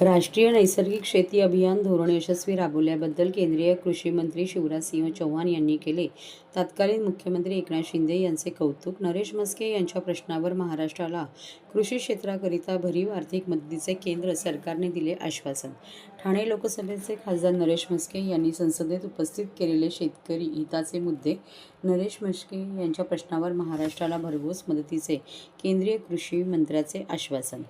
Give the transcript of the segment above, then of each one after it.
राष्ट्रीय नैसर्गिक शेती अभियान धोरण यशस्वी राबवल्याबद्दल केंद्रीय कृषी मंत्री शिवराजसिंह चौहान यांनी केले. तत्कालीन मुख्यमंत्री एकनाथ शिंदे यांचे कौतुक नरेश म्हस्के यांच्या प्रश्नावर महाराष्ट्राला कृषी क्षेत्राकरिता भरीव आर्थिक मदतीचे केंद्र सरकारने दिले आश्वासन. ठाणे लोकसभेचे खासदार नरेश म्हस्के यांनी संसदेत उपस्थित केलेले शेतकरी हिताचे मुद्दे नरेश म्हस्के यांच्या प्रश्नावर महाराष्ट्राला भरघोस मदतीचे केंद्रीय कृषी मंत्र्याचे आश्वासन.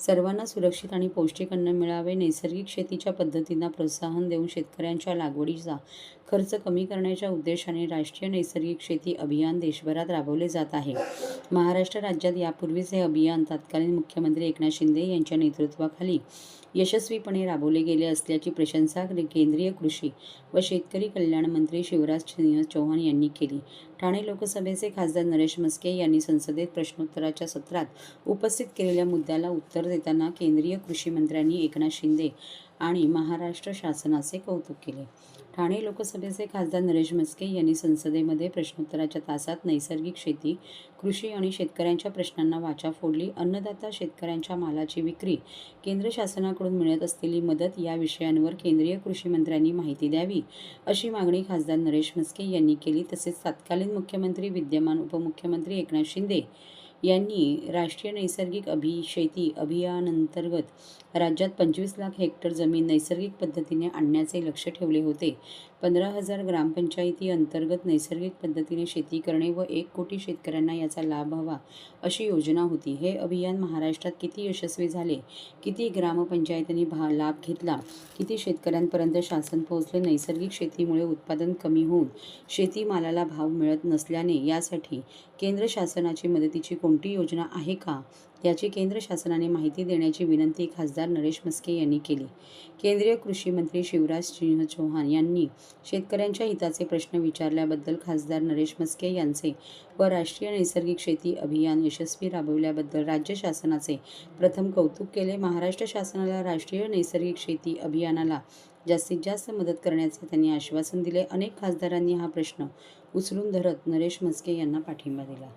सर्वांना सुरक्षित आणि पौष्टिक अन्न मिळावे नैसर्गिक शेतीच्या पद्धतींना प्रोत्साहन देऊन शेतकऱ्यांच्या लागवडीचा खर्च कमी करण्याच्या उद्देशाने राष्ट्रीय नैसर्गिक शेती अभियान देशभरात राबवले जात आहे. महाराष्ट्र राज्यात यापूर्वीच हे अभियान तत्कालीन मुख्यमंत्री एकनाथ शिंदे यांच्या नेतृत्वाखाली यशस्वीपणे राबवले गेले असल्याची प्रशंसा केंद्रीय कृषी व शेतकरी कल्याण मंत्री शिवराज सिंह चौहान यांनी केली. ठाणे लोकसभेचे खासदार नरेश म्हस्के यांनी संसदेत प्रश्नोत्तराच्या सत्रात उपस्थित केलेल्या मुद्द्याला उत्तर देताना केंद्रीय कृषी मंत्र्यांनी एकनाथ शिंदे आणि महाराष्ट्र शासनाचे कौतुक केले. ठाणे लोकसभेचे खासदार नरेश म्हस्के यांनी संसदेमध्ये प्रश्नोत्तराच्या तासात नैसर्गिक शेती कृषी आणि शेतकऱ्यांच्या प्रश्नांना वाचा फोडली. अन्नदाता शेतकऱ्यांच्या मालाची विक्री केंद्र शासनाकडून मिळत असलेली मदत या विषयांवर केंद्रीय कृषी मंत्र्यांनी माहिती द्यावी अशी मागणी खासदार नरेश म्हस्के यांनी केली. तसेच तत्कालीन मुख्यमंत्री विद्यमान उपमुख्यमंत्री एकनाथ शिंदे यांनी राष्ट्रीय नैसर्गिक अभिशेती अभियानांतर्गत राज्यात पंचवीस लाख हेक्टर जमीन नैसर्गिक पद्धतीने आणण्याचे लक्ष ठेवले होते. पंधरा हजार ग्रामपंचायती अंतर्गत नैसर्गिक पद्धतीने शेती करणे व एक कोटी शेतकऱ्यांना याचा लाभ हवा अशी योजना होती. हे अभियान महाराष्ट्रात किती यशस्वी झाले? किती ग्रामपंचायतींनी भा लाभ घेतला? किती शेतकऱ्यांपर्यंत शासन पोहोचले? नैसर्गिक शेतीमुळे उत्पादन कमी होऊन शेतीमालाला भाव मिळत नसल्याने यासाठी केंद्र शासनाची मदतीची कोणती योजना आहे का? याची केंद्र शासनाने माहिती देण्याची विनंती खासदार नरेश म्हस्के यांनी केली. केंद्रीय कृषी मंत्री शिवराज सिंह चौहान यांनी शेतकऱ्यांच्या हिताचे प्रश्न विचारल्याबद्दल खासदार नरेश म्हस्के यांचे व राष्ट्रीय नैसर्गिक शेती अभियान यशस्वी राबवल्याबद्दल राज्य शासनाचे प्रथम कौतुक केले. महाराष्ट्र शासनाला राष्ट्रीय नैसर्गिक शेती अभियानाला जास्तीत जास्त मदत करण्याचे त्यांनी आश्वासन दिले. अनेक खासदारांनी हा प्रश्न उचलून धरत नरेश म्हस्के यांना पाठिंबा दिला.